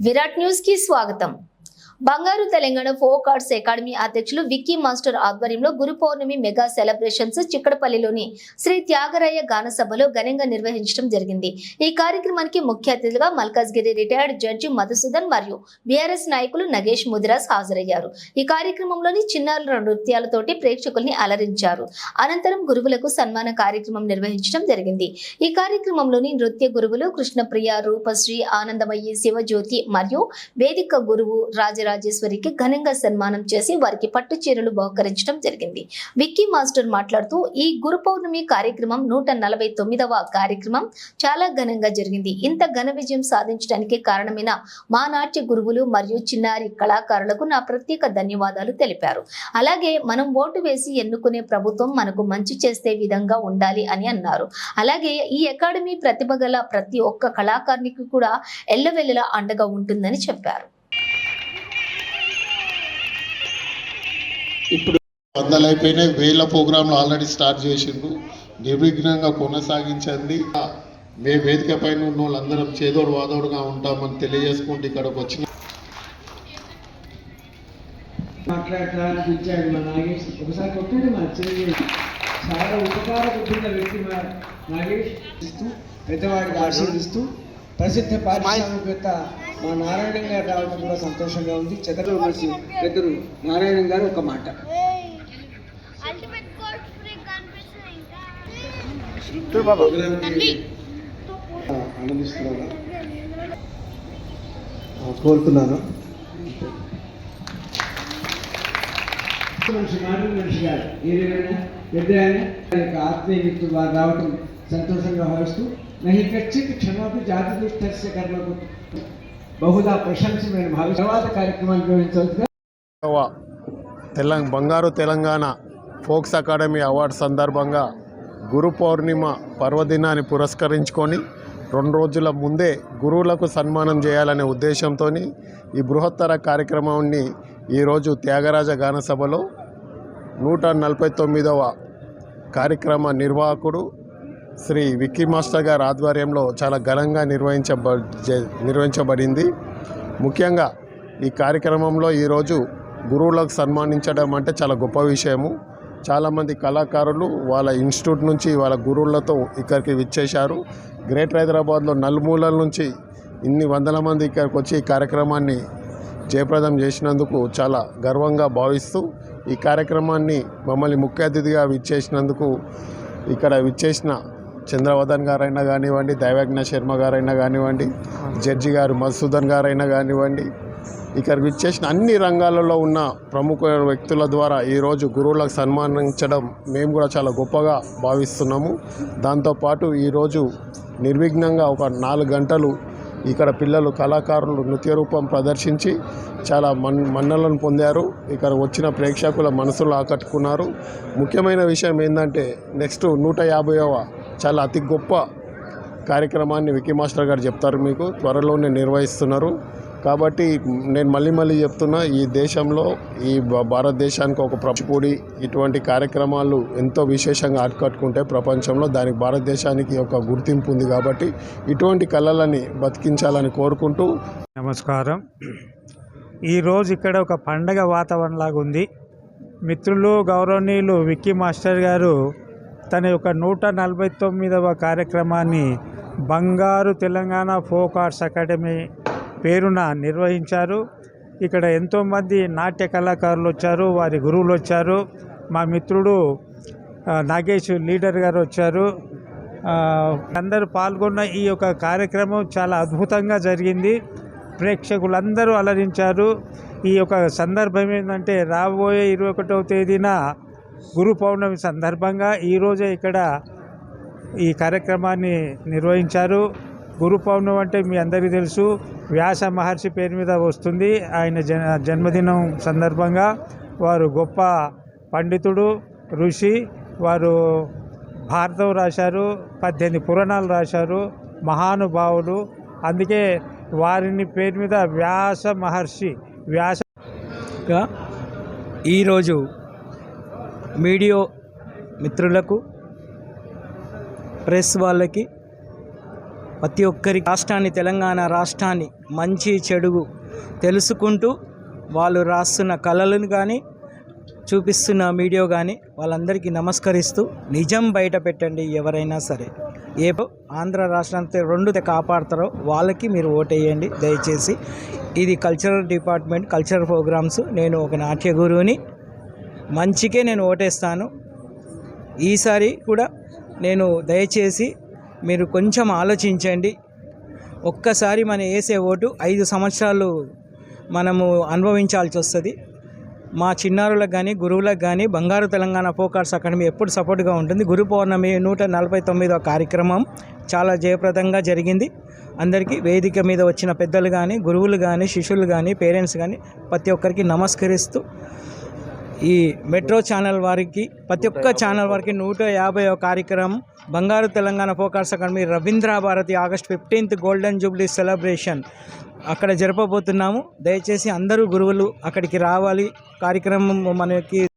Virat news కి స్వాగతం బంగారు తెలంగాణ ఫోక్ ఆర్ట్స్ అకాడమీ అధ్యక్షులు విక్కీ మాస్టర్ ఆధ్వర్యంలో గురు పౌర్ణమి మెగా సెలబ్రేషన్స్ చిక్కడపల్లిలోని శ్రీ త్యాగరాయ గాన సభలో ఘనంగా నిర్వహించడం జరిగింది. ఈ కార్యక్రమానికి ముఖ్య అతిథిగా మల్కాజ్గిరి రిటైర్డ్ జడ్జి మధుసూదన్ మరియు బీఆర్ఎస్ నాయకులు నగేష్ ముదిరాజ్ హాజరయ్యారు. ఈ కార్యక్రమంలోని చిన్నారుల నృత్యాలతోటి ప్రేక్షకుల్ని అలరించారు. అనంతరం గురువులకు సన్మాన కార్యక్రమం నిర్వహించడం జరిగింది. ఈ కార్యక్రమంలోని నృత్య గురువులు కృష్ణప్రియ రూపశ్రీ ఆనందమయ్యి శివజ్యోతి మరియు వేదిక గురువు రాజేశ్వరికి ఘనంగా సన్మానం చేసి వారికి పట్టు చీరలు బహుకరించడం జరిగింది. విక్కీ మాస్టర్ మాట్లాడుతూ ఈ గురు పౌర్ణమి కార్యక్రమం నూట నలభై తొమ్మిదవ కార్యక్రమం చాలా ఘనంగా జరిగింది. ఇంత ఘన విజయం సాధించడానికి కారణమైన మా నాట్య గురువులు మరియు చిన్నారి కళాకారులకు నా ప్రత్యేక ధన్యవాదాలు తెలిపారు. అలాగే మనం ఓటు వేసి ఎన్నుకునే ప్రభుత్వం మనకు మంచి చేసే విధంగా ఉండాలి అని అన్నారు. అలాగే ఈ అకాడమీ ప్రతిభ గల ప్రతి ఒక్క కళాకారునికి కూడా ఎల్లవెల్లలా అండగా ఉంటుందని చెప్పారు. ఇప్పుడు వందలు అయిపోయినాయి. వేల ప్రోగ్రాంలు ఆల్రెడీ స్టార్ట్ చేసిండ్రు. నిర్విఘ్నంగా కొనసాగించండి. మే వేదిక పైన ఉన్న వాళ్ళందరం చేదోడు వాదోడుగా ఉంటామని తెలియజేసుకుంటూ ఇక్కడికి వచ్చిన మాట్లాడటానికి ఇచ్చాడు మా నాగేష్. ఒకసారి కొట్టండి మా చెల్లి చాలా ఉపకార వ్యక్తి మా నాగేష్. ఇస్తూ పెద్దవాడికి ఆశీర్దిస్తూ ప్రసిద్ధ పారిశ్రామికవేత్త మా నారాయణ గారు రావడం కూడా సంతోషంగా ఉంది. చెదరు మనిషి పెద్దలు నారాయణ గారు ఒక మాట. ఆనందిస్తున్నాను. కోరుతున్నాను. మనిషి మాటలు మనిషి గారు. ఏదేమైనా? పెద్ద ఆయన ఆయన యొక్క ఆత్మీయ వ్యక్తులు వారు రావటం సంతోషంగా భావిస్తూ నహి కచ్చిత్ క్షమాపి జాతి దుష్టస్య కర్మకు బహుదా ప్రశంసమైన భావి తర్వాత కార్యక్రమాన్ని నిర్వహించవలసిగా తెలంగాణ బంగారు తెలంగాణ ఫోక్స్ అకాడమీ అవార్డు సందర్భంగా గురు పౌర్ణిమ పర్వదినాన్ని పురస్కరించుకొని రెండు రోజుల ముందే గురువులకు సన్మానం చేయాలనే ఉద్దేశంతో ఈ బృహత్తర కార్యక్రమాన్ని ఈరోజు త్యాగరాజ గానసభలో నూట నలభై తొమ్మిదవ కార్యక్రమ నిర్వాహకుడు శ్రీ విక్కీ మాస్టర్ గారి ఆధ్వర్యంలో చాలా ఘనంగా నిర్వహించబ నిర్వహించబడింది. ముఖ్యంగా ఈ కార్యక్రమంలో ఈరోజు గురువులకు సన్మానించడం అంటే చాలా గొప్ప విషయము. చాలామంది కళాకారులు వాళ్ళ ఇన్స్టిట్యూట్ నుంచి వాళ్ళ గురువులతో ఇక్కడికి విచ్చేశారు. గ్రేటర్ హైదరాబాద్లో నలుమూలల నుంచి ఇన్ని వందల మంది ఇక్కడికి వచ్చి ఈ కార్యక్రమాన్ని జయప్రదం చేసినందుకు చాలా గర్వంగా భావిస్తూ ఈ కార్యక్రమాన్ని మమ్మల్ని ముఖ్య అతిథిగా విచ్చేసినందుకు ఇక్కడ విచ్చేసిన చంద్రవదన్ గారైనా కానివ్వండి దైవజ్ఞ శర్మ గారైనా కానివ్వండి జడ్జి గారు మధుసూదన్ గారైనా కానివ్వండి ఇక్కడ విచ్చేసిన అన్ని రంగాలలో ఉన్న ప్రముఖ వ్యక్తుల ద్వారా ఈరోజు గురువులకు సన్మానించడం మేము కూడా చాలా గొప్పగా భావిస్తున్నాము. దాంతోపాటు ఈరోజు నిర్విఘ్నంగా ఒక నాలుగు గంటలు ఇక్కడ పిల్లలు కళాకారులు నృత్య రూపం ప్రదర్శించి చాలా మన్ మన్నలను పొందారు. ఇక్కడ వచ్చిన ప్రేక్షకుల మనసులు ఆకట్టుకున్నారు. ముఖ్యమైన విషయం ఏంటంటే నెక్స్ట్ నూట యాభైవ చాలా అతి గొప్ప కార్యక్రమాన్ని వికీ మాస్టర్ గారు చెప్తారు మీకు. త్వరలోనే నిర్వహిస్తున్నారు. కాబట్టి నేను మళ్ళీ మళ్ళీ చెప్తున్నా ఈ దేశంలో ఈ భారతదేశానికి ఒక ప్రపూడి ఇటువంటి కార్యక్రమాలు ఎంతో విశేషంగా ఆకట్టుకుంటే ప్రపంచంలో దానికి భారతదేశానికి ఒక గుర్తింపు ఉంది కాబట్టి ఇటువంటి కళలని బతికించాలని కోరుకుంటూ నమస్కారం. ఈరోజు ఇక్కడ ఒక పండగ వాతావరణం లాగా ఉంది. మిత్రులు గౌరవనీయులు విక్కీ మాస్టర్ గారు తన యొక్క నూట నలభై తొమ్మిదవ కార్యక్రమాన్ని బంగారు తెలంగాణ ఫోక్ ఆర్ట్స్ అకాడమీ పేరున నిర్వహించారు. ఇక్కడ ఎంతోమంది నాట్య కళాకారులు వచ్చారు వారి గురువులు వచ్చారు. మా మిత్రుడు నాగేష్ లీడర్ గారు వచ్చారు. అందరూ పాల్గొన్న ఈ యొక్క కార్యక్రమం చాలా అద్భుతంగా జరిగింది. ప్రేక్షకులందరూ అలరించారు. ఈ యొక్క సందర్భం ఏంటంటే రాబోయే ఇరవై ఒకటవ తేదీన గురు పౌర్ణమి సందర్భంగా ఈరోజే ఇక్కడ ఈ కార్యక్రమాన్ని నిర్వహించారు. గురు పౌర్ణమి అంటే మీ అందరికీ తెలుసు వ్యాస మహర్షి పేరు మీద వస్తుంది. ఆయన జన్ జన్మదినం సందర్భంగా వారు గొప్ప పండితుడు ఋషి వారు భారతం రాశారు పద్దెనిమిది పురాణాలు రాశారు మహానుభావులు. అందుకే వారిని పేరు మీద వ్యాస మహర్షి వ్యాస ఈరోజు మీడియో మిత్రులకు ప్రెస్ వాళ్ళకి ప్రతి ఒక్కరి రాష్ట్రాన్ని తెలంగాణ రాష్ట్రాన్ని మంచి చెడుగు తెలుసుకుంటూ వాళ్ళు రాస్తున్న కళలను కానీ చూపిస్తున్న వీడియో కానీ వాళ్ళందరికీ నమస్కరిస్తూ నిజం బయట పెట్టండి ఎవరైనా సరే. ఏ ఆంధ్ర రాష్ట్రాన్ని రెండు కాపాడతారో వాళ్ళకి మీరు ఓటేయండి. దయచేసి ఇది కల్చరల్ డిపార్ట్మెంట్ కల్చరల్ ప్రోగ్రామ్స్. నేను ఒక నాట్య గురువుని మంచికే నేను ఓటేస్తాను. ఈసారి కూడా నేను దయచేసి మీరు కొంచెం ఆలోచించండి. ఒక్కసారి మనం వేసే ఓటు ఐదు సంవత్సరాలు మనము అనుభవించాల్సి వస్తుంది. మా చిన్నారులకు కానీ గురువులకు కానీ బంగారు తెలంగాణ పోకార్స్ అకాడమీ ఎప్పుడు సపోర్ట్గా ఉంటుంది. గురు పౌర్ణమి నూట నలభై తొమ్మిదో కార్యక్రమం చాలా జయప్రదంగా జరిగింది. అందరికీ వేదిక మీద వచ్చిన పెద్దలు కానీ గురువులు కానీ శిష్యులు కానీ పేరెంట్స్ కానీ ప్రతి ఒక్కరికి నమస్కరిస్తూ ఈ మెట్రో ఛానల్ వారికి ప్రతి ఒక్క ఛానల్ వారికి నూట యాభై కార్యక్రమం. బంగారు Telangana focus academy Ravindra Bharathi August fifteenth golden jubilee celebration అక్కడ జరపబోతున్నాము. దయచేసి అందరూ గురువులు అక్కడికి రావాలి. కార్యక్రమం మనకి